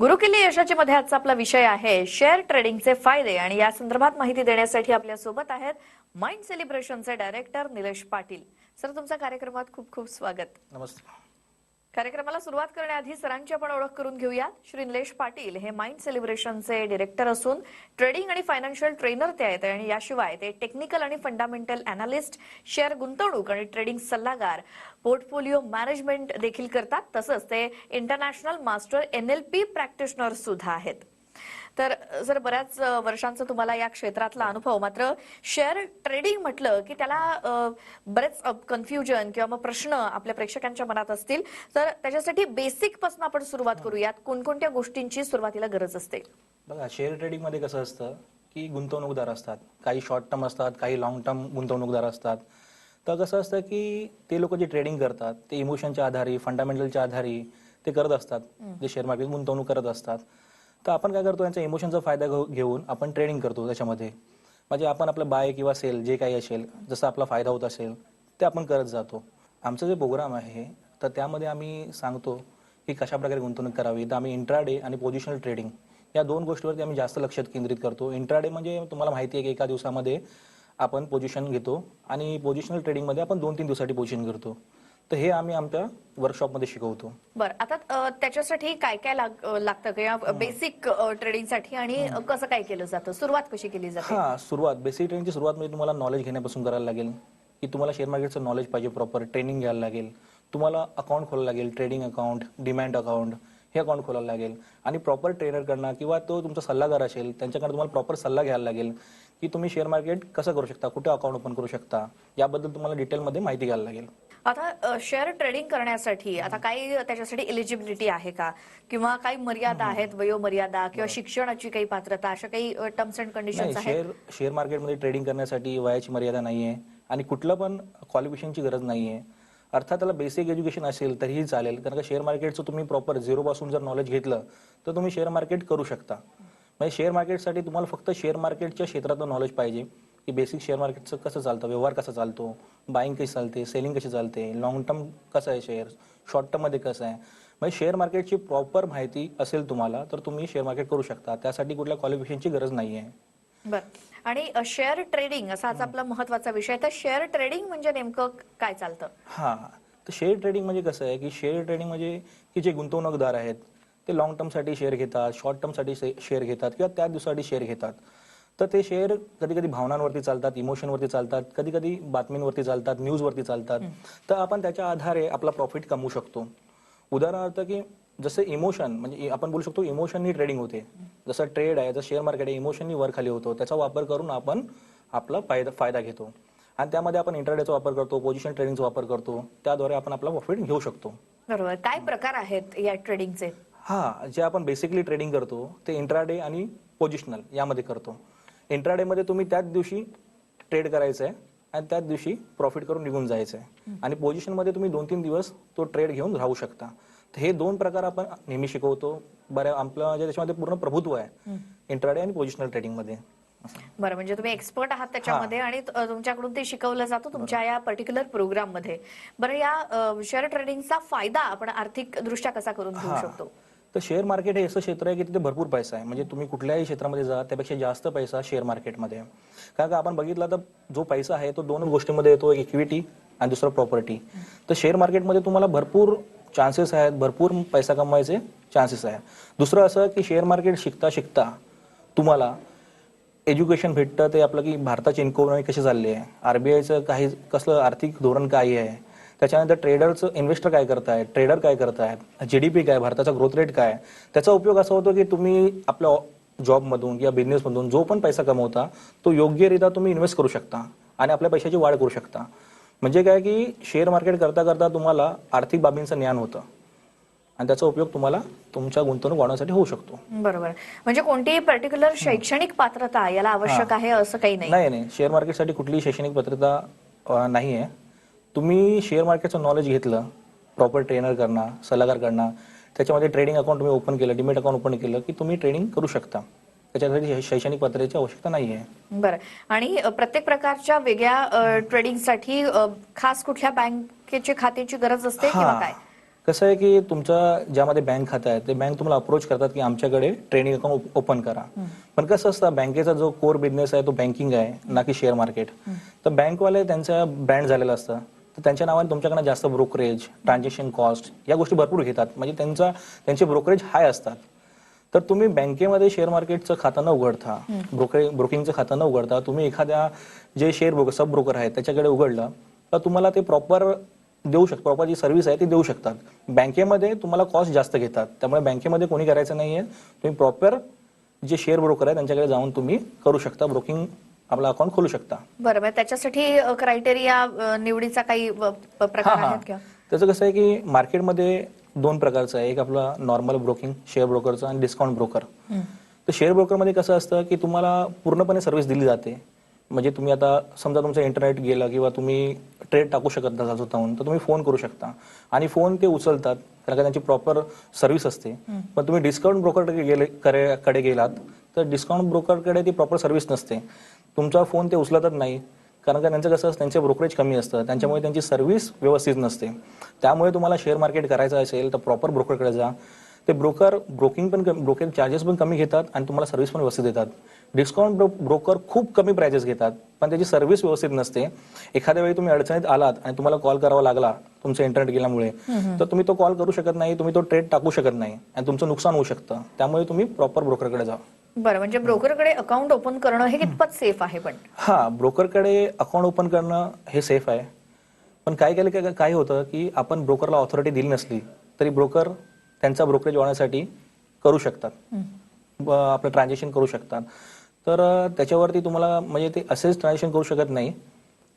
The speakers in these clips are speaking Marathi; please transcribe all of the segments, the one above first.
गुरुकिल्ली यशाची मध्ये आजचा आपला विषय आहे. शेअर ट्रेडिंगचे फायदे आणि या संदर्भात माहिती देण्यासाठी आपल्यासोबत आहेत माइंड सेलिब्रेशनचे डायरेक्टर निलेश पाटील. सर तुमच्या कार्यक्रमात खूप खूप स्वागत. नमस्ते कार्यक्रमाला सुरुवात करण्याआधी सरांची आपण ओळख करून घेऊया श्री निलेश पाटील हे माइंड सेलिब्रेशनचे डिरेक्टर असून ट्रेडिंग आणि फायनान्शियल ट्रेनर ते आहेत आणि याशिवाय ते टेक्निकल आणि फंडामेंटल अनालिस्ट शेअर गुंतवणूक आणि ट्रेडिंग सल्लागार पोर्टफोलिओ मॅनेजमेंट देखील करतात. तसंच ते इंटरनॅशनल मास्टर एनएलपी प्रॅक्टिशनर सुद्धा आहेत. तर सर बऱ्याच वर्षांचा तुम्हाला या क्षेत्रातला अनुभव. मात्र शेअर ट्रेडिंग म्हटलं की त्याला बरेच कन्फ्युजन किंवा मग प्रश्न आपल्या प्रेक्षकांच्या मनात असतील. तर त्याच्यासाठी बेसिकपासून आपण सुरुवात करूयात. कोणकोणत्या गोष्टींची सुरुवातीला गरज असते? बघा शेअर ट्रेडिंगमध्ये कसं असतं की गुंतवणूकदार असतात. काही शॉर्ट टर्म असतात काही लॉंग टर्म गुंतवणूकदार असतात. तर कसं असतं की ते लोक जे ट्रेडिंग करतात ते इमोशनच्या आधारे फंडामेंटलच्या आधारे ते करत असतात. जे शेअर मार्केट गुंतवणूक करत असतात. तर आपण काय करतो यांचा इमोशनचा फायदा घेऊन आपण ट्रेडिंग करतो त्याच्यामध्ये. म्हणजे आपण आपलं बाय किंवा सेल जे काही असेल जसं आपला फायदा होत असेल ते आपण करत जातो. आमचं जे प्रोग्राम आहे तर त्यामध्ये आम्ही सांगतो की कशा प्रकारे गुंतवणूक करावी. तर आम्ही इंट्राडे आणि पोझिशनल ट्रेडिंग या दोन गोष्टीवरती आम्ही जास्त लक्ष केंद्रित करतो. इंट्राडे म्हणजे तुम्हाला माहिती आहे की एका दिवसामध्ये आपण पोझिशन घेतो आणि पोझिशनल ट्रेडिंगमध्ये आपण दोन तीन दिवसासाठी पोझिशन करतो. तर हे आम्ही आमच्या वर्कशॉपमध्ये शिकवतो. बरं आता अ, त्याच्यासाठी काय काय लाग- अ, लागतं किंवा बेसिक ट्रेडिंगसाठी आणि कसं काय केलं जातं? सुरुवात कशी केली जाते? हा सुरुवात. बेसिक ट्रेनिंगची सुरुवात म्हणजे तुम्हाला नॉलेज घेण्यापासून करायला लागेल. की तुम्हाला शेअर मार्केटचं नॉलेज पाहिजे प्रॉपर ट्रेनिंग घ्यायला लागेल. तुम्हाला अकाउंट खोलायला लागेल ट्रेडिंग अकाउंट डिमॅन्ड अकाउंट हे अकाउंट खोलायला लागेल. आणि प्रॉपर ट्रेनरकडनं किंवा तो तुमचा सल्लागार असेल त्यांच्याकडे तुम्हाला प्रॉपर सल्ला घ्यायला लागेल की तुम्ही शेअर मार्केट कसं करू शकता? कुठे अकाउंट ओपन करू शकता? याबद्दल तुम्हाला डिटेलमध्ये माहिती घ्यायला लागेल. आता शेअर ट्रेडिंग करण्यासाठी आता काही त्याच्यासाठी एलिजिबिलिटी आहे का? किंवा काही मर्यादा आहेत वयोमर्यादा किंवा शिक्षणाची काही पात्रता अशा काही टर्म्स अँड कंडिशन्स आहेत? शेअर शेअर मार्केटमध्ये ट्रेडिंग करण्यासाठी वयाची मर्यादा नाही आहे आणि कुठलं पण क्वालिफिकेशनची गरज नाही आहे अर्थात त्याला बेसिक एज्युकेशन असेल तरीही चालेल कारण का शेअर मार्केटचं तुम्ही प्रॉपर झिरोपासून जर नॉलेज घेतलं तर तुम्ही शेअर मार्केट करू शकता. म्हणजे शेअर मार्केटसाठी तुम्हाला फक्त शेअर मार्केटच्या क्षेत्रातलं नॉलेज पाहिजे. की बेसिक शेअर मार्केटचं कसं चालतं? व्यवहार कसा चालतो? बाईंग कशी चालते? सेलिंग कशी चालते? लॉंग टर्म कसं आहे शेअर शॉर्ट टर्ममध्ये कसं आहे? म्हणजे शेअर मार्केटची प्रॉपर माहिती असेल तुम्हाला तर तुम्ही शेअर मार्केट करू शकता. त्यासाठी कुठल्या क्वालिफिकेशनची गरज नाही आहे बर. आणि शेअर ट्रेडिंग असा आज आपला महत्त्वाचा विषय. तर शेअर ट्रेडिंग म्हणजे नेमकं काय चालतं? हा. तर शेअर ट्रेडिंग म्हणजे कसं आहे की शेअर ट्रेडिंग म्हणजे की जे गुंतवणूकदार आहेत ते लॉंग टर्मसाठी शेअर घेतात शॉर्ट टर्मसाठी शेअर घेतात किंवा त्या दिवसासाठी शेअर घेतात. तर ते शेअर कधी कधी भावनांवरती चालतात इमोशनवरती चालतात कधी कधी बातमींवरती चालतात न्यूजवरती चालतात. तर आपण त्याच्या आधारे आपला प्रॉफिट कमवू शकतो. उदाहरणार्थ की जसं इमोशन म्हणजे आपण बोलू शकतो इमोशननी ट्रेडिंग होते. जसं ट्रेड आहे जसं शेअर मार्केट आहे इमोशननी वर खाली होतो. त्याचा वापर करून आपण आपला फायदा फायदा घेतो. आणि त्यामध्ये आपण इंटरडेचा वापर करतो पोझिशन ट्रेडिंगचा वापर करतो. त्याद्वारे आपण आपला प्रॉफिट घेऊ शकतो. बरोबर. काय प्रकार आहेत या ट्रेडिंगचे हा जे आपण बेसिकली ट्रेडिंग करतो ते इंट्राडे आणि पोझिशनल यामध्ये करतो. इंट्राडे मध्ये तुम्ही त्याच दिवशी ट्रेड करायचं आहे आणि त्याच दिवशी प्रॉफिट करून निघून जायचं आहे आणि पोझिशनमध्ये तुम्ही दोन तीन दिवस तो ट्रेड घेऊन राहू शकता. तर हे दोन प्रकार आपण नेहमी शिकवतो. बऱ्या आपलं जे त्याच्यामध्ये पूर्ण प्रभुत्व आहे इंट्राडे आणि पोझिशनल ट्रेडिंगमध्ये. असं. बरं म्हणजे तुम्ही एक्सपर्ट आहात त्याच्यामध्ये आणि तुमच्याकडून ते शिकवलं जातं तुमच्या या पर्टिक्युलर प्रोग्राममध्ये. बरं या शेअर ट्रेडिंगचा फायदा आपण आर्थिक दृष्ट्या कसा करून घेऊ. शकतो? तर शेअर मार्केट हे असं क्षेत्र आहे की तिथे भरपूर पैसा आहे. म्हणजे तुम्ही कुठल्याही क्षेत्रामध्ये जा त्यापेक्षा जास्त पैसा शेअर मार्केटमध्ये आहे. कारण का आपण बघितला तर जो पैसा आहे तो दोन गोष्टीमध्ये येतो एक इक्विटी आणि दुसरं प्रॉपर्टी तर शेअर मार्केटमध्ये तुम्हाला भरपूर चान्सेस आहेत भरपूर पैसा कमवायचे चान्सेस आहे दुसरं असं की शेअर मार्केट शिकता शिकता तुम्हाला एज्युकेशन भेटतं. ते आपलं की भारताची इन्कॉनॉमी कशी चालली आहे? आरबीआयचं काही कसलं आर्थिक धोरण काय आहे? त्याच्यानंतर ट्रेडरचं इन्व्हेस्टर काय करतायत? ट्रेडर काय करतायत? जीडीपी काय? भारताचा ग्रोथ रेट काय? त्याचा उपयोग असा होतो की तुम्ही आपल्या जॉबमधून किंवा बिझनेसमधून जो पण पैसा कमवता तो योग्यरित्या तुम्ही इन्व्हेस्ट करू शकता आणि आपल्या पैशाची वाढ करू शकता. म्हणजे काय की शेअर मार्केट करता करता तुम्हाला आर्थिक बाबींचं ज्ञान होतं. आणि त्याचा उपयोग तुम्हाला तुमच्या गुंतवणूक वाढवण्यासाठी होऊ शकतो. बरोबर. म्हणजे कोणतीही पर्टिक्युलर शैक्षणिक पात्रता याला आवश्यक आहे असं काही नाही. नाही शेअर मार्केटसाठी कुठलीही शैक्षणिक पात्रता नाही आहे तुम्ही शेअर मार्केटचं नॉलेज घेतलं प्रॉपर ट्रेनर करणं सल्लागार करणं त्याच्यामध्ये ट्रेडिंग अकाउंट तुम्ही ओपन केलं डिमेट अकाउंट ओपन केलं की तुम्ही ट्रेडिंग करू शकता. त्याच्यासाठी शैक्षणिक पात्रतेची आवश्यकता नाही आहे बरं. आणि प्रत्येक प्रकारच्या वेगळ्या ट्रेडिंगसाठी खास कुठल्या बँकेची खात्याची गरज असते किंवा काय? कसं आहे की तुमचं ज्यामध्ये बँक खातं आहे ते बँक तुम्हाला अप्रोच करतात की आमच्याकडे ट्रेडिंग अकाउंट ओपन करा. पण कसं असतं बँकेचा जो कोर बिझनेस आहे तो बँकिंग आहे ना की शेअर मार्केट तर बँकवाले त्यांचा ब्रँड झालेला असतं. तर त्यांच्या नावाने तुमच्याकडे जास्त ब्रोकरेज ट्रान्झॅक्शन कॉस्ट या गोष्टी भरपूर घेतात. म्हणजे त्यांचा त्यांचे ब्रोकरेज हाय असतात. तर तुम्ही बँकेमध्ये शेअर मार्केटचं खातं न उघडता ब्रोकरे ब्रोकिंगचं खातं न उघडता तुम्ही एखाद्या जे शेअर ब्रोकर सब ब्रोकर आहेत त्याच्याकडे उघडलं तर तुम्हाला ते प्रॉपर देऊ शकतात प्रॉपर जी सर्व्हिस आहे ती देऊ शकतात. बँकेमध्ये तुम्हाला कॉस्ट जास्त घेतात. त्यामुळे बँकेमध्ये कोणी करायचं नाहीये. तुम्ही प्रॉपर जे शेअर ब्रोकर आहे त्यांच्याकडे जाऊन तुम्ही करू शकता ब्रोकिंग आपला अकाउंट खोलू शकता. बरं मग त्याच्यासाठी क्रायटेरिया निवडीचा काही प्रकार. आहेत का? त्याचं कसं आहे की मार्केटमध्ये दोन प्रकारचं आहे. एक आपलं नॉर्मल ब्रोकिंग शेअर ब्रोकरचं आणि डिस्काउंट ब्रोकर तर शेअर ब्रोकरमध्ये कसं असतं की तुम्हाला पूर्णपणे सर्व्हिस दिली जाते. म्हणजे तुम्ही आता समजा तुमचं इंटरनेट गेलं किंवा तुम्ही ट्रेड टाकू शकत नसाल स्वतःहून तर तुम्ही फोन करू शकता. आणि फोन ते उचलतात कारण का त्यांची प्रॉपर सर्व्हिस असते. पण तुम्ही डिस्काउंट ब्रोकरकडे गेले कडे गेलात तर डिस्काउंट ब्रोकरकडे ती प्रॉपर सर्व्हिस नसते. तुमचा फोन ते उचलतच नाही. कारण का त्यांचं कसं असतं त्यांचे ब्रोकरेज कमी असतं. त्यांच्यामुळे त्यांची सर्व्हिस व्यवस्थित नसते. त्यामुळे तुम्हाला शेअर मार्केट करायचं असेल तर प्रॉपर ब्रोकरकडे जा. ते ब्रोकर ब्रोकिंग पण ब्रोकिंग चार्जेस पण कमी घेतात आणि तुम्हाला सर्व्हिस पण व्यवस्थित देतात. डिस्काउंट ब्रोकर खूप कमी प्राइजेस घेतात पण त्याची सर्व्हिस व्यवस्थित नसते. एखाद्या वेळी तुम्ही अडचणीत आलात आणि तुम्हाला कॉल करावा लागला तुमचं इंटरनेट गेल्यामुळे तर तुम्ही तो कॉल करू शकत नाही तुम्ही तो ट्रेड टाकू शकत नाही आणि तुमचं नुकसान होऊ शकतं. त्यामुळे तुम्ही प्रॉपर ब्रोकरकडे जा. बरं म्हणजे ब्रोकरकडे अकाउंट ओपन करणं हे कितपत सेफ आहे पण? हा ब्रोकरकडे अकाउंट ओपन करणं हे सेफ आहे. पण काय केलं काय काय होतं की आपण ब्रोकरला ऑथॉरिटी दिली नसली तरी ब्रोकर त्यांचा ब्रोकरेज वाढवण्यासाठी करू शकतात. ब- आपलं ट्रान्झॅक्शन करू शकतात. तर अं, त्याच्यावरती तुम्हाला म्हणजे ते असेच ट्रान्झॅक्शन करू शकत नाही.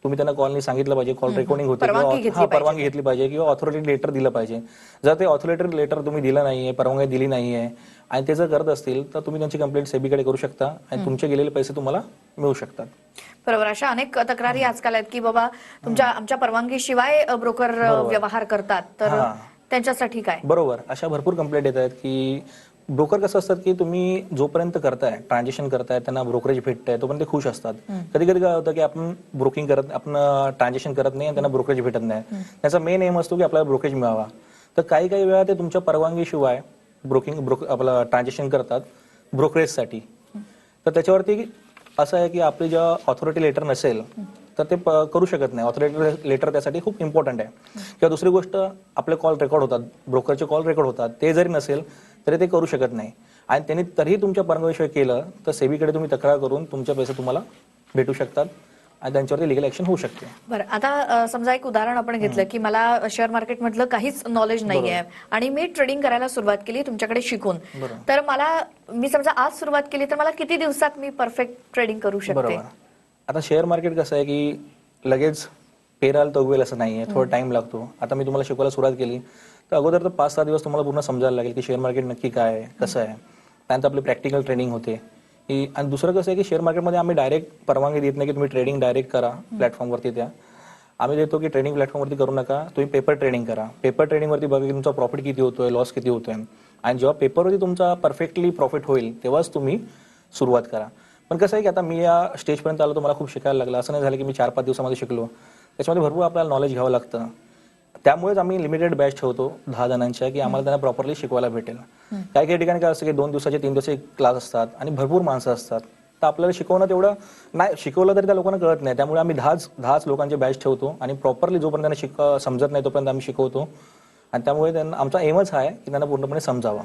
तुम्ही त्यांना कॉलनी सांगितलं पाहिजे कॉल रेकॉर्डिंग होते परवानगी किंवा- घेतली हा पाहिजे. परवानगी घेतली पाहिजे किंवा ऑथॉरिटी लेटर दिलं पाहिजे. जर ते ऑथॉरिटी लेटर तुम्ही दिलं नाहीये परवानगी दिली नाहीये आणि ते जर करत असतील तर तुम्ही त्यांची कंप्लेंट सेबीकडे करू शकता आणि तुमचे गेलेले पैसे तुम्हाला मिळू शकतात. बरोबर अशा अनेक तक्रारी आजकाल आहेत की बाबा तुमच्या आमच्या परवानगीशिवाय ब्रोकर व्यवहार करतात. तर. त्यांच्यासाठी काय? बरोबर अशा भरपूर कंप्लेंट येत आहेत की ब्रोकर कसं असतात की तुम्ही जोपर्यंत करताय ट्रान्झॅक्शन करताय त्यांना ब्रोकरेज भेटतंय तोपर्यंत ते खुश असतात. कधी कधी काय होतं की आपण ब्रोकिंग करत आपण ट्रान्झॅक्शन करत नाही आणि त्यांना ब्रोकरेज भेटत नाही. त्याचा मेन एम असतो की आपल्याला ब्रोकरेज मिळावा. तर काही काही वेळा ते तुमच्या परवानगीशिवाय ब्रोकिंग ब्रोक आपलं ट्रान्झॅक्शन करतात ब्रोकरेजसाठी तर त्याच्यावरती असं आहे की आपली जेव्हा ऑथॉरिटी लेटर नसेल तर ते करू शकत नाही. ऑथॉरिटी लेटर त्यासाठी खूप इम्पॉर्टंट आहे. किंवा दुसरी गोष्ट आपले कॉल रेकॉर्ड होतात. ब्रोकरचे कॉल रेकॉर्ड होतात. ते जरी नसेल तरी ते करू शकत नाही. आणि त्यांनी तरीही तुमच्या परवानगीशिवाय केलं तर सेबीकडे तुम्ही तक्रार करून तुमचे पैसे तुम्हाला भेटू शकतात आणि त्यांच्यावरती लिगल ऍक्शन होऊ शकते. बरं. आता समजा एक उदाहरण आपण घेतलं की मला शेअर मार्केट मधलं काहीच नॉलेज नाहीये आणि मी ट्रेडिंग करायला सुरुवात केली तुमच्याकडे शिकून. तर मला मी समजा आज सुरुवात केली तर मला किती दिवसात मी परफेक्ट ट्रेडिंग करू शकते? बरोबर. आता शेअर मार्केट कसं आहे की लगेच पेराल तर उगवेल असं नाही आहे थोडा टाइम लागतो. आता मी तुम्हाला शिकवायला सुरुवात केली. तर अगोदर तर पाच सहा दिवस तुम्हाला पूर्ण समजायला लागेल की शेअर मार्केट नक्की काय आहे कसं आहे. त्यानंतर आपली प्रॅक्टिकल ट्रेनिंग होते. की आणि दुसरं कसं आहे की शेअर मार्केटमध्ये आम्ही डायरेक्ट परवानगी देत नाही की तुम्ही ट्रेडिंग डायरेक्ट करा प्लॅटफॉर्मवरती त्या. आम्ही देतो की ट्रेडिंग प्लॅटफॉर्मवरती करू नका. तुम्ही पेपर ट्रेडिंग करा. पेपर ट्रेडिंगवरती बघा की तुमचा प्रॉफिट किती होतोय लॉस किती होतोय. आणि जेव्हा पेपरवरती तुमचा परफेक्टली प्रॉफिट होईल तेव्हाच तुम्ही सुरुवात करा. पण कसं आहे की आता मी या स्टेजपर्यंत आलो तर मला खूप शिकायला लागलं. असं नाही झालं की मी चार पाच दिवसामध्ये शिकलो. त्याच्यामध्ये भरपूर आपल्याला नॉलेज घ्यावं लागतं. त्यामुळेच आम्ही लिमिटेड बॅच ठेवतो दहा जणांच्या की आम्हाला त्यांना प्रॉपरली शिकवायला भेटेल. काही काही ठिकाणी काय असतं की दोन दिवसाचे तीन दिवसाचे क्लास असतात आणि भरपूर माणसं असतात. तर आपल्याला शिकवणं तेवढं नाही शिकवलं तरी त्या लोकांना कळत नाही. त्यामुळे आम्ही दहाच दहाच लोकांचे बॅच ठेवतो आणि प्रॉपरली जोपर्यंत त्यांना शिक समजत नाही तोपर्यंत आम्ही शिकवतो. आणि त्यामुळे त्यांना आमचा एमच आहे की त्यांना पूर्णपणे समजावा.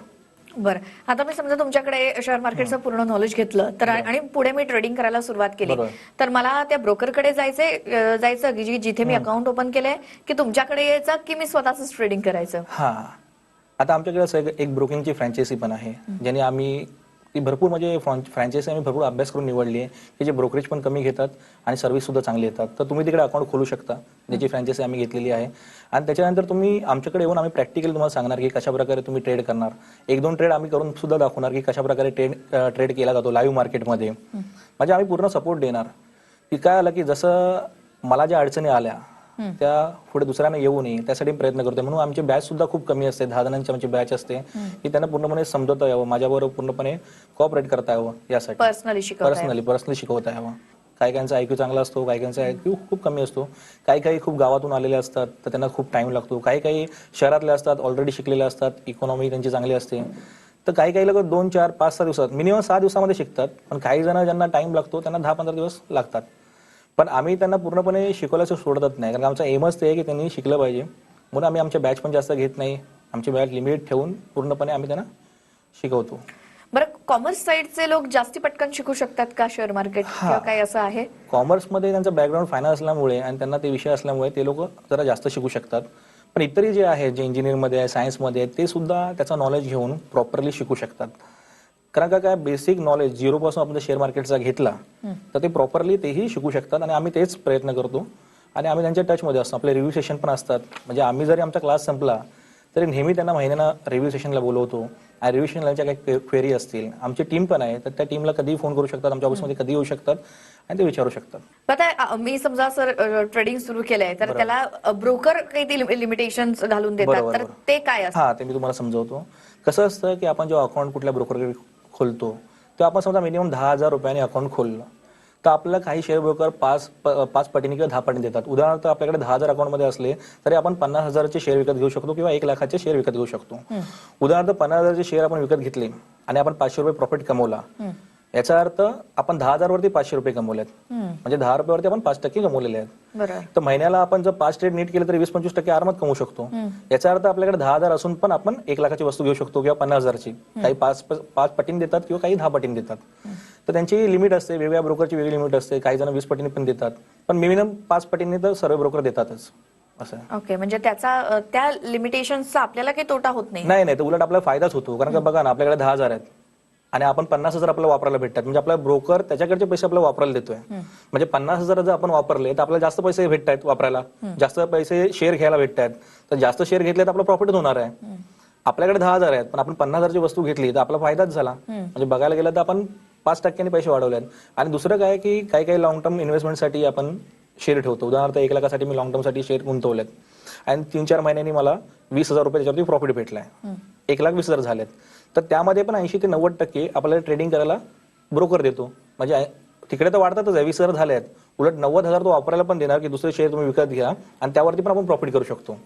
बरं. आता मी समजा तुमच्याकडे शेअर मार्केटचं पूर्ण नॉलेज घेतलं तर आणि पुढे मी ट्रेडिंग करायला सुरुवात केली. तर मला त्या ब्रोकरकडे जायचे जायचं की जिथे मी अकाउंट ओपन केलंय की तुमच्याकडे यायचं की मी स्वतःच ट्रेडिंग करायचं? हा. आता आमच्याकडे एक ब्रोकिंगची फ्रँचायसी पण आहे ज्याने आम्ही ती भरपूर म्हणजे फ्रँचायसी आम्ही भरपूर अभ्यास करून निवडली आहे की जे ब्रोकरेज पण कमी घेतात आणि सर्व्हिस सुद्धा चांगली येतात. तर तुम्ही तिकडे अकाउंट खोलू शकता ज्याची फ्रँचायसी आम्ही घेतलेली आहे. आणि त्याच्यानंतर तुम्ही आमच्याकडे येऊन आम्ही प्रॅक्टिकली तुम्हाला सांगणार की कशा प्रकारे तुम्ही ट्रेड करणार. एक दोन ट्रेड आम्ही करून सुद्धा दाखवणार की कशा प्रकारे ट्रेड ट्रेड केला जातो लाईव्ह मार्केटमध्ये म्हणजे आम्ही पूर्ण सपोर्ट देणार. की काय आलं की जसं मला ज्या अडचणी आल्या त्या पुढे दुसऱ्यांना येऊ नये त्यासाठी प्रयत्न करतोय. म्हणून आमची बॅच सुद्धा खूप कमी असते. दहा जणांची आमची बॅच असते. की त्यांना पूर्णपणे समजवता यावं. माझ्याबरोबर पूर्णपणे कॉपरेट करता यावं यासाठी. पर्सनली पर्सनली शिकवता यावं. काही काहींचा आयक्यू चांगला असतो काही काहींचा आयक्यू खूप कमी असतो. काही काही खूप गावातून आलेले असतात तर त्यांना खूप टाइम लागतो. काही काही शहरातले असतात ऑलरेडी शिकलेले असतात. इकॉनॉमी त्यांची चांगली असते. तर काही काही लोक दोन चार पाच सहा दिवसात मिनिमम सहा दिवसामध्ये शिकतात. पण काही जण ज्यांना टाइम लागतो त्यांना दहा पंधरा दिवस लागतात. पण आम्ही त्यांना पूर्णपणे शिकवल्याचं सोडतच नाही. कारण आमचा एमच ते आहे की त्यांनी शिकलं पाहिजे. म्हणून आम्ही आमच्या बॅच पण जास्त घेत नाही. आमची बॅच लिमिट ठेवून पूर्णपणे आम्ही त्यांना शिकवतो. बरं कॉमर्स साईडचे लोक जास्ती पटकन शिकू शकतात का शेअर मार्केट काही असं आहे? कॉमर्समध्ये त्यांचं बॅकग्राऊंड फायनान्स असल्यामुळे आणि त्यांना ते विषय असल्यामुळे ते लोक जरा जास्त शिकू शकतात. पण इतरही जे आहे जे इंजिनिअरमध्ये आहे सायन्समध्ये आहे ते सुद्धा त्याचं नॉलेज घेऊन प्रॉपरली शिकू शकतात. कारण का काय बेसिक नॉलेज झिरो पासून आपण शेअर मार्केटचा घेतला तर ते प्रॉपरली तेही शिकू शकतात आणि आम्ही तेच प्रयत्न करतो. आणि आम्ही त्यांच्या टचमध्ये असतो. आपले रिव्ह्यू सेशन पण असतात. म्हणजे आम्ही जरी आमचा क्लास संपला तरी नेहमी त्यांना महिन्यानं रिव्ह्यू सेशनला बोलवतो. आणि रिव्ह्यू सेशनला काही क्वेरी असतील. आमची टीम पण आहे. तर त्या टीमला कधीही फोन करू शकतात. आमच्या ऑफिसमध्ये कधी येऊ शकतात. आणि ते विचारू शकतात. आता मी समजा सर ट्रेडिंग सुरू केलंय तर त्याला ब्रोकर काही लिमिटेशन घालून देतात. तर. ते काय हा ते मी तुम्हाला समजवतो. कसं असतं की आपण जेव्हा अकाउंट कुठल्या ब्रोकर खोलतो. तेव्हा आपण समजा मिनिमम दहा हजार रुपयाने अकाउंट खोललं. तर आपल्याला काही शेअर ब्रोकर पाच पाच पटीने किंवा दहा पटीने देतात. उदाहरणार्थ आपल्याकडे दहा हजार अकाउंटमध्ये असले तरी आपण पन्नास हजाराचे शेअर विकत घेऊ शकतो किंवा एक लाखाचे शेअर विकत घेऊ शकतो. उदाहरणार्थ पन्नास हजारचे शेअर आपण विकत घेतले आणि आपण पाचशे रुपये प्रॉफिट कमवला. याचा अर्थ आपण दहा हजार वरती पाचशे रुपये कमवलेत. म्हणजे दहा रुपयावरती आपण पाच टक्के कमवलेले आहेत. तर महिन्याला आपण जर पाच ट्रेड नीट केले तरी वीस पंचवीस टक्के आरामात कमवू शकतो. याचा अर्थ आपल्याकडे दहा हजार असून पण आपण एक लाखाची वस्तू घेऊ शकतो किंवा पन्नास हजारची. काही पाच पाच पटीने देतात किंवा काही दहा पटीने देतात. तर त्यांची लिमिट असते वेगवेगळ्या ब्रोकरची वेगळी लिमिट असते काही जण वीस पटीने पण देतात. पण मिनिमम पाच पटीने तर सर्व ब्रोकर देतातच. असं. ओके म्हणजे त्याचा त्या लिमिटेशनचा आपल्याला काही तोटा होत नाही. नाही नाही तर उलट आपला फायदाच होतो. कारण का बघा ना आपल्याकडे दहा हजार आहेत. आणि आपण पन्नास हजार आपल्याला वापरायला भेटतात. म्हणजे आपला ब्रोकर त्याच्याकडचे पैसे आपल्याला वापरायला देतोय. म्हणजे पन्नास हजार जर आपण वापरले तर आपल्याला जास्त पैसे भेटतायत वापरायला. जास्त पैसे शेअर घ्यायला भेटतायत. तर जास्त शेअर घेतले तर आपला प्रॉफिट होणार आहे. आपल्याकडे दहा हजार आहेत पण आपण पन्नास हजारची वस्तू घेतली तर आपला फायदाच झाला. म्हणजे बघायला गेलं तर आपण पाच टक्क्यांनी पैसे वाढवले आहेत आणि दुसरं काय की काही काही लॉंग टर्म इन्व्हेस्टमेंटसाठी आपण शेअर ठेवतो. उदाहरणार्थ एक लाखासाठी मी लॉंग टर्मसाठी शेअर गुंतवलेत. आणि तीन चार महिन्यांनी मला वीस हजार रुपये त्याच्यावरती प्रॉफिट भेटलाय. एक लाख वीस हजार झालेत. तर त्यामध्ये पण ऐंशी ते नव्वद टक्के आपल्याला ट्रेडिंग करायला ब्रोकर देतो. म्हणजे तिकडे तर वाढतातच आहे वीस हजार झाले आहेत. उलट नव्वद हजार तो वापरायला पण देणार की दुसरे शेअर तुम्ही विकत घ्या आणि त्यावरती पण आपण प्रॉफिट करू शकतो.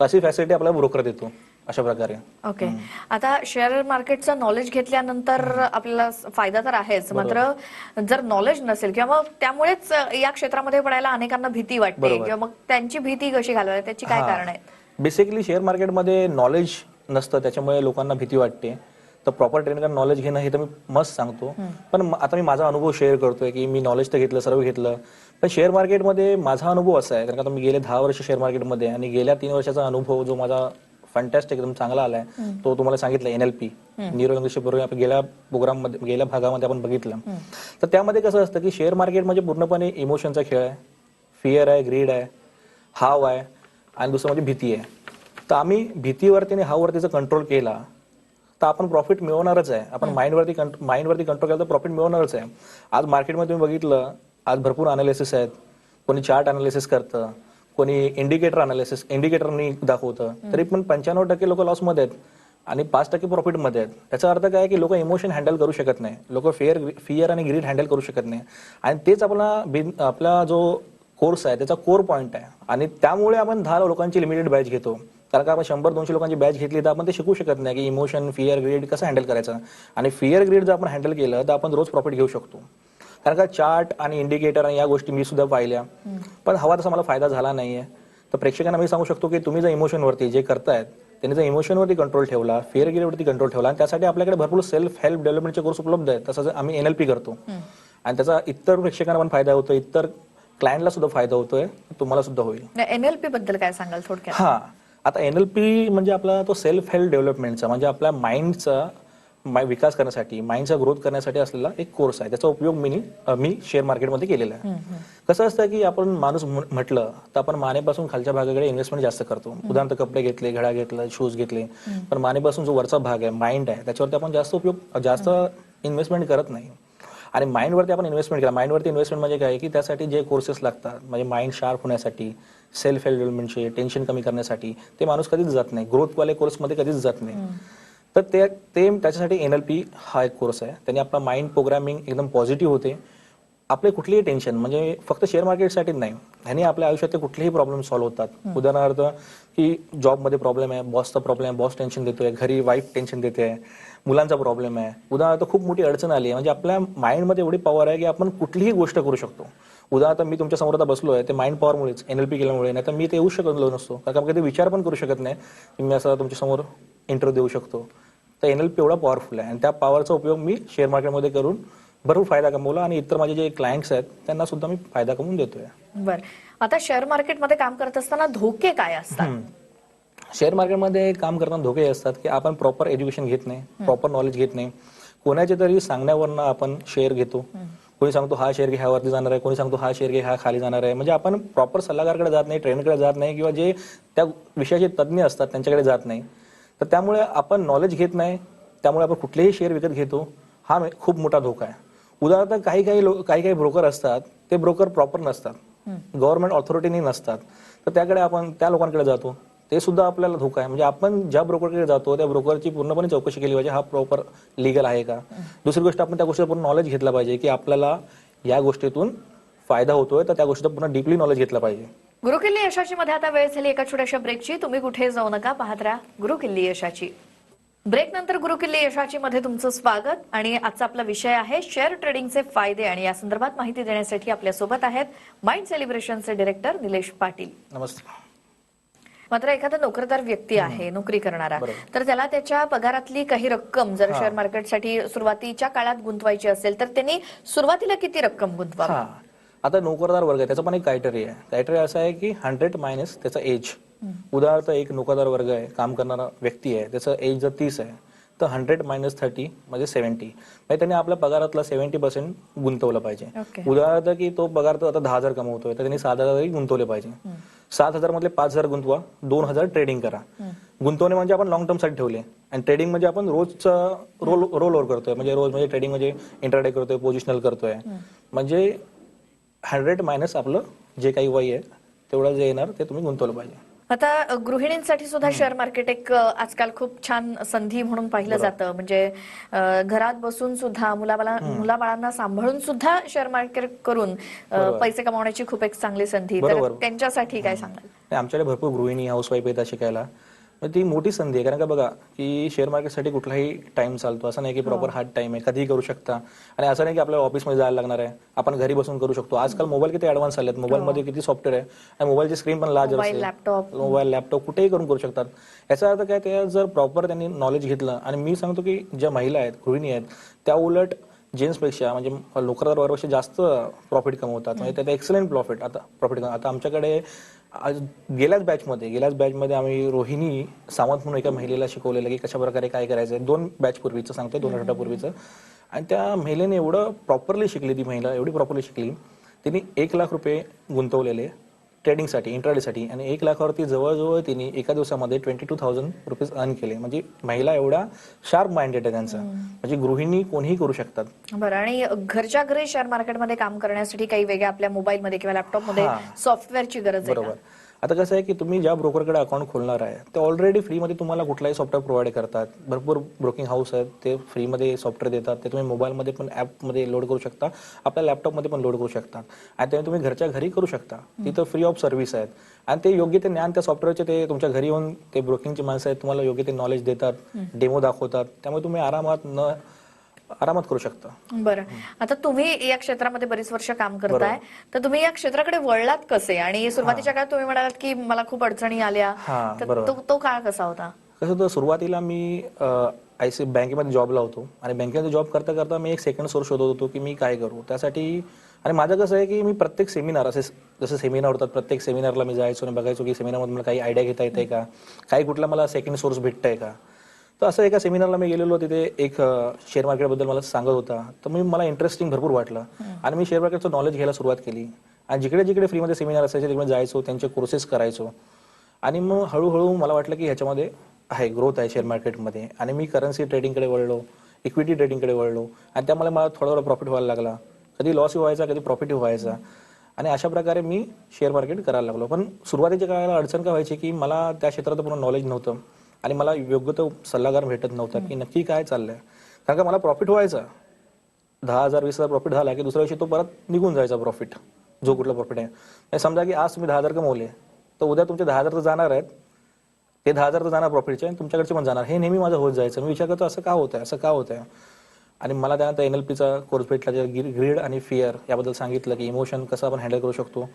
अशी फॅसिलिटी आपल्याला ब्रोकर देतो अशा प्रकारे. ओके आता शेअर मार्केटचं नॉलेज घेतल्यानंतर आपल्याला फायदा तर आहेच. मात्र जर नॉलेज नसेल किंवा मग त्यामुळेच या क्षेत्रामध्ये पडायला अनेकांना भीती वाटते. किंवा मग त्यांची भीती कशी घालवायची? त्याची काय कारण आहेत? बेसिकली शेअर मार्केटमध्ये नॉलेज नसतं त्याच्यामुळे लोकांना भीती वाटते. तर प्रॉपर ट्रेनर नॉलेज घेणं हे तर मी मस्त सांगतो. पण आता मी माझा अनुभव शेअर करतोय की मी नॉलेज तर घेतलं सर्व घेतलं. पण शेअर मार्केटमध्ये माझा अनुभव असा आहे कारण का आता मी गेले दहा वर्ष शेअर मार्केटमध्ये आणि गेल्या तीन वर्षाचा अनुभव जो माझा फंटॅस्टिक एकदम चांगला आलाय तो तुम्हाला सांगितलं एनएलपी न्यूरो प्रोग्राम आपण गेल्या प्रोग्राममध्ये गेल्या भागामध्ये आपण बघितलं. तर त्यामध्ये कसं असतं की शेअर मार्केट म्हणजे पूर्णपणे इमोशनचा खेळ आहे. फिअर आहे ग्रीड आहे. हाव आहे. आणि दुसरं म्हणजे भीती आहे. तर आम्ही भीतीवरती आणि हाववरतीचा कंट्रोल केला तर आपण प्रॉफिट मिळवणारच आहे. आपण माइंडवरती माइंडवरती कंट्रोल केला तर प्रॉफिट मिळवणारच आहे. आज मार्केटमध्ये तुम्ही बघितलं आज भरपूर अनालिसिस आहेत. कोणी चार्ट अनालिसिस करतं कोणी इंडिकेटर अनालिसिस इंडिकेटरनी दाखवतं. तरी पण पंच्याण्णव टक्के लोक लॉसमध्ये आहेत आणि पाच टक्के प्रॉफिटमध्ये आहेत. त्याचा अर्थ काय आहे की लोक इमोशन हँडल करू शकत नाही. लोक फेअर फिअर आणि ग्रीड हँडल करू शकत नाही. आणि तेच आपला बिन- आपला जो कोर्स आहे त्याचा कोर पॉईंट आहे. आणि त्यामुळे आपण दहा लोकांची लिमिटेड बॅच घेतो. कारण का आपण शंभर दोनशे लोकांची बॅच घेतली तर आपण ते शिकू शकत नाही की इमोशन फिअर ग्रीड कसं हँडल करायचं. आणि फिअर ग्रीड जर आपण हँडल केलं तर आपण रोज प्रॉफिट घेऊ शकतो. कारण का चार्ट आणि इंडिकेटर आणि या गोष्टी मी सुद्धा पाहिल्या. पण हवा तसा मला फायदा झाला नाहीये. तर प्रेक्षकांना मी सांगू शकतो की तुम्ही जर इमोशनवरती जे करतायत त्यांनी जर इमोशनवरती कंट्रोल ठेवला फेअर ग्रीडवरती कंट्रोल ठेवला आणि त्यासाठी आपल्याकडे भरपूर सेल्फ हेल्प डेव्हलपमेंटचे कोर्स उपलब्ध आहेत. तसंच आम्ही एनएलपी करतो. आणि त्याचा इतर प्रेक्षकांना पण फायदा होतो इतर क्लायंटला सुद्धा फायदा होतोय तुम्हाला सुद्धा होईल. एनएलपी बद्दल काय सांगाल थोडक्यात? हा. आता एनएलपी म्हणजे आपला तो सेल्फ हेल्प डेव्हलपमेंटचा म्हणजे आपल्या माइंडचा विकास करण्यासाठी माइंडचा ग्रोथ करण्यासाठी असलेला एक कोर्स आहे. त्याचा उपयोग मी मी शेअर मार्केटमध्ये केलेला आहे. कसं असतं की आपण माणूस म्ह- म्हटलं तर आपण मानेपासून खालच्या भागाकडे इन्व्हेस्टमेंट जास्त करतो. उदाहरणार्थ कपडे घेतले घड्या घेतलं शूज घेतले. पण मानेपासून जो वरचा भाग आहे माइंड आहे त्याच्यावरती आपण जास्त उपयोग जास्त इन्व्हेस्टमेंट करत नाही. आणि माइंडवरती आपण इन्व्हेस्टमेंट केला. माइंडवरती इन्व्हेस्टमेंट म्हणजे काय? की त्यासाठी जे कोर्सेस लागतात म्हणजे माइंड शार्प होण्यासाठी सेल्फ हेल्प डेव्हलपमेंटचे टेन्शन कमी करण्यासाठी ते माणूस कधीच जात नाही. ग्रोथवाले कोर्समध्ये कधीच जात नाही. तर ते ते त्याच्यासाठी एन एल पी हा एक कोर्स आहे. त्याने आपला माइंड प्रोग्रामिंग एकदम पॉझिटिव्ह होते. आपले कुठलेही टेन्शन म्हणजे फक्त शेअर मार्केटसाठीच नाही. ह्याने आपल्या आयुष्यातले कुठलेही प्रॉब्लेम सॉल्व्ह होतात. उदाहरणार्थ की जॉबमध्ये प्रॉब्लेम आहे बॉसचा प्रॉब्लेम आहे बॉस टेन्शन देतोय घरी वाईफ टेन्शन देते मुलांचा प्रॉब्लेम आहे. उदाहरणार्थ खूप मोठी अडचण आली आहे. म्हणजे आपल्या माइंडमध्ये एवढी पॉवर आहे की आपण कुठलीही गोष्ट करू शकतो. उदाहरणार्थ मी तुमच्यासमोर आता बसलो आहे ते माइंड पॉवरमुळेच एनएलपी केल्यामुळे. नाही तर मी ते येऊ शकलो नसतो. कारण कधी विचार पण करू शकत नाही. की मी असं तुमच्यासमोर इंटरव्ह्यू देऊ शकतो. तर एनएलपी एवढा पॉवरफुल आहे. आणि त्या पॉवरचा उपयोग मी शेअर मार्केटमध्ये करून भरपूर फायदा कमवला आणि इतर माझे जे क्लायंट्स आहेत त्यांना सुद्धा मी फायदा कमवून देतोय. बर. आता शेअर मार्केटमध्ये काम करत असताना धोके काय असतात? शेअर मार्केटमध्ये काम करताना धोके हे असतात की आपण प्रॉपर एज्युकेशन घेत नाही प्रॉपर नॉलेज घेत नाही. कोणाच्या तरी सांगण्यावरनं आपण शेअर घेतो. कोणी सांगतो हा शेअर घे ह्यावरती जाणार आहे. कोणी सांगतो हा शेअर घे हा खाली जाणार आहे. म्हणजे आपण प्रॉपर सल्लागारकडे जात नाही ट्रेनरकडे जात नाही किंवा जे त्या विषयाचे तज्ज्ञ असतात त्यांच्याकडे जात नाही. तर त्यामुळे आपण नॉलेज घेत नाही. त्यामुळे आपण कुठलेही शेअर विकत घेतो. हा खूप मोठा धोका आहे. उदाहरणार्थ काही काही लोक काही काही ब्रोकर असतात. ते ब्रोकर प्रॉपर नसतात. गव्हर्नमेंट ऑथॉरिटीनी नसतात. तर त्याकडे आपण त्या लोकांकडे जातो. ते सुद्धा आपल्याला धोका आहे. म्हणजे आपण ज्या ब्रोकरकडे जातो त्या ब्रोकरची पूर्णपणे चौकशी केली पाहिजे हा प्रॉपर लिगल आहे का? दुसरी गोष्ट आपण त्या गोष्टीचं पूर्ण नॉलेज घेतला पाहिजे की आपल्याला या गोष्टीतून फायदा होतोय तर त्या गोष्टीचं पूर्ण डीपली नॉलेज घेतलं पाहिजे. गुरुकिल्ली यशाची मध्ये आता वेळ झाली एका छोट्याशा ब्रेकची तुम्ही कुठे जाऊ नका पाहत राहा गुरुकिल्ली यशाची. ब्रेक नंतर गुरुकिल्ली यशाची मध्ये तुमचं स्वागत. आणि आजचा आपला विषय आहे शेअर ट्रेडिंगचे फायदे. आणि या संदर्भात माहिती देण्यासाठी आपल्यासोबत आहेत माइंड सेलिब्रेशनचे डिरेक्टर निलेश पाटील. नमस्ते मात्र एखादा नोकरदार व्यक्ती आहे नोकरी करणारा तर त्याला त्याच्या पगारातली काही रक्कम जर शेअर मार्केटसाठी सुरुवातीच्या काळात गुंतवायची असेल तर त्यांनी सुरुवातीला किती रक्कम गुंतवावी? हा. आता नोकरदार वर्ग आहे त्याचा पण एक क्रायटेरिया आहे. क्रायटेरिया असा आहे की हंड्रेड मायनस त्याचा एज उदाहरणार्थ एक नोकरदार वर्ग आहे काम करणारा व्यक्ती आहे त्याचं एज जर तीस आहे तर हंड्रेड मायनस थर्टी म्हणजे सेव्हन्टी म्हणजे त्याने आपल्या पगारातला सेव्हन्टी पर्सेंट गुंतवलं पाहिजे. उदाहरणार्थ की तो पगार तो आता दहा हजार कमवतोय तर त्यांनी सात हजार गुंतवले पाहिजे. सात हजार मधले पाच हजार गुंतवा दोन हजार ट्रेडिंग करा. गुंतवणे म्हणजे आपण लॉंग टर्मसाठी ठेवले. आणि ट्रेडिंग म्हणजे आपण रोजचा रोल रोल ओव्हर करतोय. म्हणजे रोज म्हणजे ट्रेडिंग म्हणजे इंटरडे करतोय पोझिशनल करतोय. म्हणजे हंड्रेड मायनस आपलं जे काही वय आहे तेवढं जे येणार ते तुम्ही गुंतवलं पाहिजे. आता गृहिणींसाठी सुद्धा शेअर मार्केट एक आजकाल खूप छान संधी म्हणून पाहिलं जातं. म्हणजे घरात बसून सुद्धा मुलाबाला मुलाबाळांना सांभाळून सुद्धा शेअर मार्केट करून पैसे कमावण्याची खूप एक चांगली संधी. तर. त्यांच्यासाठी काय सांगाल? आमच्याकडे भरपूर गृहिणी हाऊसवाईफ येतात शिकायला. ती मोठी संधी आहे. कारण का बघा की शेअर मार्केटसाठी कुठलाही टाइम चालतो. असं नाही की प्रॉपर हार्ड टाइम आहे. कधीही करू शकता. आणि असं नाही की आपल्याला ऑफिसमध्ये जायला लागणार आहे. आपण घरी बसून करू शकतो. आजकाल मोबाईल किती ऍडव्हान्स आले आहेत मोबाईलमध्ये किती सॉफ्टवेअर आहे. आणि मोबाईलची स्क्रीन पण लार्ज असेल. लॅपटॉप मोबाईल लॅपटॉप कुठेही करून करू शकतात. याचा अर्थ काय? ते जर प्रॉपर त्यांनी नॉलेज घेतलं. आणि मी सांगतो की ज्या महिला आहेत गृहिणी आहेत त्या उलट जेंट्सपेक्षा म्हणजे लोकरदार वर्गापेक्षा जास्त प्रॉफिट कमवतात. म्हणजे त्यात एक्सलंट प्रॉफिट आता प्रॉफिट आता आमच्याकडे आज गेल्याच बॅचमध्ये गेल्याच बॅचमध्ये आम्ही रोहिणी सावंत म्हणून एका महिलेला शिकवलेलं की कशा प्रकारे काय करायचं दोन बॅच पूर्वीचं सांगतोय दोन आठवड्यापूर्वीचं आणि त्या महिलेने एवढं प्रॉपरली शिकली ती महिला एवढी प्रॉपरली शिकली तिने एक लाख रुपये गुंतवलेले. ट्रेडिंगसाठी इंट्राडेसाठी आणि एक लाखावरती जवळजवळ तिने एका दिवसामध्ये twenty two thousand rupees earn केले. म्हणजे महिला एवढा शार्प माइंडेड आहे त्यांचा. म्हणजे गृहिणी कोणीही करू शकतात. बरं आणि घरच्या घरी शेअर मार्केटमध्ये काम करण्यासाठी काही वेगळ्या आपल्या मोबाईलमध्ये किंवा लॅपटॉपमध्ये. सॉफ्टवेअरची गरज आहे? बरोबर. आता कसं आहे की तुम्ही ज्या ब्रोकरकडे अकाउंट खोलणार आहे ते ऑलरेडी फ्रीमध्ये तुम्हाला कुठलाही सॉफ्टवेअर प्रोव्हाइड करतात. भरपूर ब्रोकिंग हाऊस आहेत ते फ्रीमध्ये सॉफ्टवेअर देतात. ते तुम्ही मोबाईलमध्ये पण ॲपमध्ये लोड करू शकता. आपल्या लॅपटॉपमध्ये पण लोड करू शकता. आणि ते तुम्ही घरच्या घरी करू शकता. तिथं फ्री ऑफ सर्व्हिस आहेत. आणि ते योग्य ते ज्ञान त्या सॉफ्टवेअरचे ते तुमच्या घरी येऊन ते ब्रोकिंगची माणसं आहेत तुम्हाला योग्य ते नॉलेज देतात डेमो दाखवतात. त्यामुळे तुम्ही आरामात न आरामात करू शकता. बरं. आता तुम्ही या क्षेत्रामध्ये बरीच वर्ष काम करताय. तर तुम्ही या क्षेत्राकडे वळलात कसे? आणि सुरुवातीच्या काळात तुम्ही म्हणालात की मला खूप अडचणी आल्या. हा, तर बरोबर. तो तो काळ कसा होता? कसं होतं सुरुवातीला मी आय सी बँकेमध्ये जॉबला होतो. आणि बँकेमध्ये जॉब करता करता मी एक सेकंड सोर्स शोधत होतो की मी काय करू. त्यासाठी आणि माझं कसं आहे की मी प्रत्येक सेमिनार असे जसं सेमिनार होतात प्रत्येक सेमिनारला मी जायचो आणि बघायचो की सेमिनारमध्ये मला काही आयडिया घेता येते का? काही कुठला मला सेकंड सोर्स भेटतंय का? तर असं एका सेमिनारला मी गेलेलो तिथे एक शेअर मार्केटबद्दल मला सांगत होता. तर मी मला इंटरेस्टिंग भरपूर वाटलं. आणि मी शेअर मार्केटचं नॉलेज घ्यायला सुरुवात केली. आणि जिकडे जिकडे फ्रीमध्ये सेमिनार असायचे तिकडे जायचो त्यांचे कोर्सेस करायचो. आणि मग हळूहळू मला वाटलं की ह्याच्यामध्ये आहे ग्रोथ आहे शेअर मार्केटमध्ये आणि मी करन्सी ट्रेडिंगकडे वळलो इक्विटी ट्रेडिंगकडे वळलो. आणि त्यामुळे मला थोडा थोडा प्रॉफिट व्हायला लागला. कधी लॉस व्हायचा कधी प्रॉफिट व्हायचा. आणि अशा प्रकारे मी शेअर मार्केट करायला लागलो. पण सुरुवातीच्या काळाला अडचण काय व्हायची की मला त्या क्षेत्रात पूर्ण नॉलेज नव्हतं. आणि मला योग्य तो सल्लागार भेटत नव्हता की नक्की काय चाललंय. कारण का मला प्रॉफिट व्हायचा. दहा हजार वीस हजार प्रॉफिट झाला की दुसऱ्या दिवशी तो परत निघून जायचा प्रॉफिट जो कुठला प्रॉफिट आहे. म्हणजे समजा की आज तुम्ही दहा हजार कमवले तर उद्या तुमचे दहा हजार तर जाणार आहेत. ते दहा हजार तर जाणार प्रॉफिटचे आणि तुमच्याकडचे पण जाणार. हे नेहमी माझं होत जायचं. मी विचार करतो असं का होत आहे असं का होत आहे आणि मला त्यानंतर एन एल पीचा कोर्स भेटला ग्रीड आणि फिअर याबद्दल सांगितलं की इमोशन कसं आपण हँडल करू शकतो.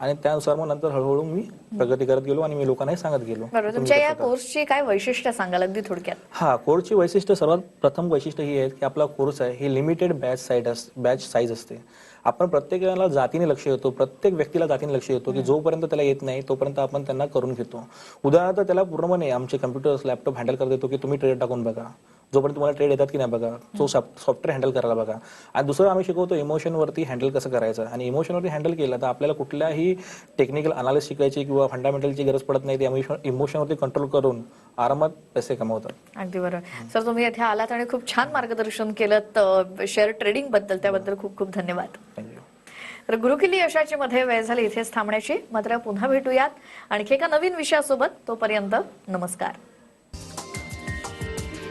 आणि त्यानुसार मग नंतर हळूहळू मी प्रगती करत गेलो आणि मी लोकांनाही सांगत गेलो. बरोबर तुमच्या या. कोर्सची काय वैशिष्ट्य सांगाल अगदी थोडक्यात? हा कोर्सची वैशिष्ट्य सर्वात प्रथम वैशिष्ट्य ही आहे की आपला कोर्स आहे ही limited batch side batch size असते. आपण प्रत्येकाला जातीने लक्ष देतो प्रत्येक व्यक्तीला जातीने लक्ष देतो की जोपर्यंत त्याला येत नाही तोपर्यंत आपण त्यांना करून घेतो. उदाहरणार्थ त्याला पूर्णपणे आमचे कम्प्युटर्स लॅपटॉप हँडल करत देतो की तुम्ही ट्रेड टाकून बघा. जोपर्यंत तुम्हाला ट्रेड येतात की नाही बघा तो सॉफ्टवेअर हँडल करायला बघा. आणि दुसरं आम्ही शिकवतो इमोशनवरती हँडल कसं करायचं. आणि इमोशनवरती हँडल केलं तर आपल्याला कुठल्याही टेक्निकल अनालिस शिकायची किंवा फंडामेंटलची गरज पडत नाही. ते इमोशनवरती कंट्रोल करून आरामात पैसे कमवतात. अगदी बरोबर. सर तुम्ही इथे आलात आणि खूप छान मार्गदर्शन केलं. शेअर ट्रेडिंगबद्दल त्याबद्दल खूप खूप धन्यवाद. तर गुरुकिल्ली यशाची मध्ये वेळ झाली. इथेच थांबण्याची. मात्र पुन्हा भेटूयात. आणखी एका नवीन विषयासोबत तोपर्यंत नमस्कार.